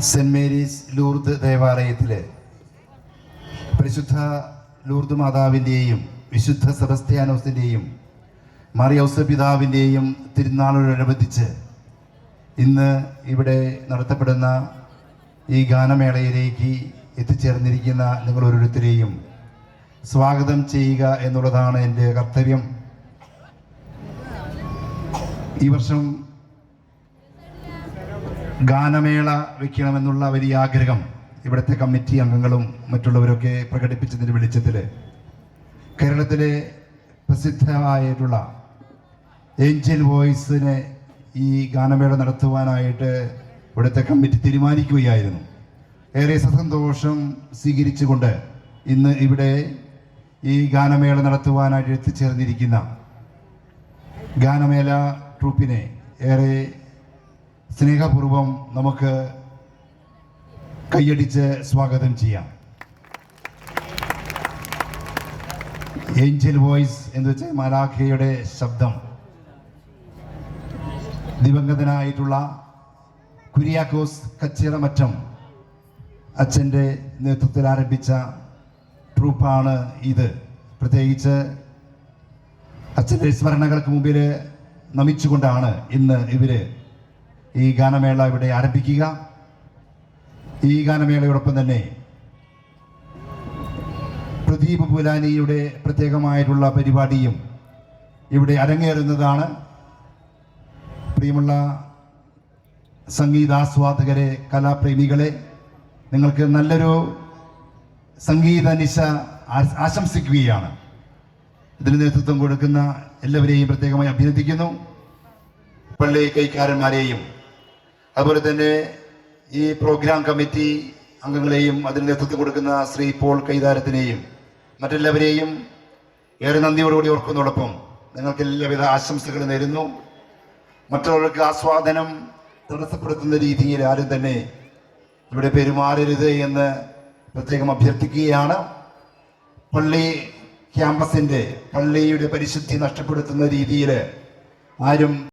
Saint Mary's Lourdes ദേവാലയത്തിലെ പരിശുദ്ധ Lourdes മാതാവിന്റെയും വിശുദ്ധ സെബസ്ത്യാനോസിന്റെയും മറിയൗസ പിതാവിന്റെയും തിരുനാളോടനുബന്ധിച്ച് ഇന്ന് ഇവിടെ നടത്തപ്പെടുന്ന ഈ ഗാനമേളയിലേക്ക് എത്തിച്ചേർന്നിരിക്കുന്ന നിങ്ങൾ ഓരോരുത്തരെയും സ്വാഗതം ചെയ്യുക എന്നുള്ളതാണ് എന്റെ കർത്തവ്യം. ഈ വർഷം ഗാനമേള വെക്കണമെന്നുള്ള വലിയ ആഗ്രഹം ഇവിടുത്തെ കമ്മിറ്റി അംഗങ്ങളും മറ്റുള്ളവരൊക്കെ പ്രകടിപ്പിച്ചതിന്റെ വെളിച്ചത്തിൽ കേരളത്തിലെ പ്രസിദ്ധമായിട്ടുള്ള ഏഞ്ചൽ വോയിസിനെ ഈ ഗാനമേള നടത്തുവാനായിട്ട് ഇവിടുത്തെ കമ്മിറ്റി തീരുമാനിക്കുകയായിരുന്നു. ഏറെ സസന്തോഷം സ്വീകരിച്ചുകൊണ്ട് ഇന്ന് ഇവിടെ ഈ ഗാനമേള നടത്തുവാനായിട്ട് എത്തിച്ചേർന്നിരിക്കുന്ന ഗാനമേള ട്രൂപ്പിനെ ഏറെ സ്നേഹപൂർവം നമുക്ക് കൈയടിച്ച് സ്വാഗതം ചെയ്യാം. ഏഞ്ചൽ വോയിസ് എന്ന് വെച്ചാൽ മലാഖയുടെ ശബ്ദം. ദിവംഗതനായിട്ടുള്ള കുര്യാക്കോസ് കച്ചിറമറ്റം അച്ഛന്റെ നേതൃത്വത്തിൽ ആരംഭിച്ച ട്രൂപ്പാണ് ഇത്. പ്രത്യേകിച്ച് അച്ഛന്റെ സ്മരണകൾക്ക് മുമ്പിൽ നമിച്ചുകൊണ്ടാണ് ഇന്ന് ഇവർ ഈ ഗാനമേള ഇവിടെ ആരംഭിക്കുക. ഈ ഗാനമേളയോടൊപ്പം തന്നെ പ്രദീപ് പുലാനിയുടെ പ്രത്യേകമായിട്ടുള്ള പരിപാടിയും ഇവിടെ അരങ്ങേറുന്നതാണ്. പ്രിയമുള്ള സംഗീതാസ്വാദകരെ കലാപ്രേമികളെ നിങ്ങൾക്ക് നല്ലൊരു സംഗീത നിശ ആശംസിക്കുകയാണ്. ഇതിന് നേതൃത്വം കൊടുക്കുന്ന എല്ലാവരെയും പ്രത്യേകമായി അഭിനന്ദിക്കുന്നു. പള്ളി കൈക്കാരന്മാരെയും അതുപോലെ തന്നെ ഈ പ്രോഗ്രാം കമ്മിറ്റി അംഗങ്ങളെയും അതിന് നേതൃത്വം കൊടുക്കുന്ന ശ്രീ പോൾ കൈതാരത്തിനെയും മറ്റെല്ലാവരെയും ഏറെ നന്ദിയോടുകൂടി ഓർക്കുന്നതോടൊപ്പം നിങ്ങൾക്ക് എല്ലാവിധ ആശംസകൾ നേരുന്നു. മറ്റുള്ളവർക്ക് ആസ്വാദനം തടസ്സപ്പെടുത്തുന്ന രീതിയിൽ ആരും തന്നെ ഇവിടെ പെരുമാറരുത് എന്ന് പ്രത്യേകം അഭ്യർത്ഥിക്കുകയാണ്. പള്ളി ക്യാമ്പസിന്റെ പള്ളിയുടെ പരിശുദ്ധി നഷ്ടപ്പെടുത്തുന്ന രീതിയിൽ ആരും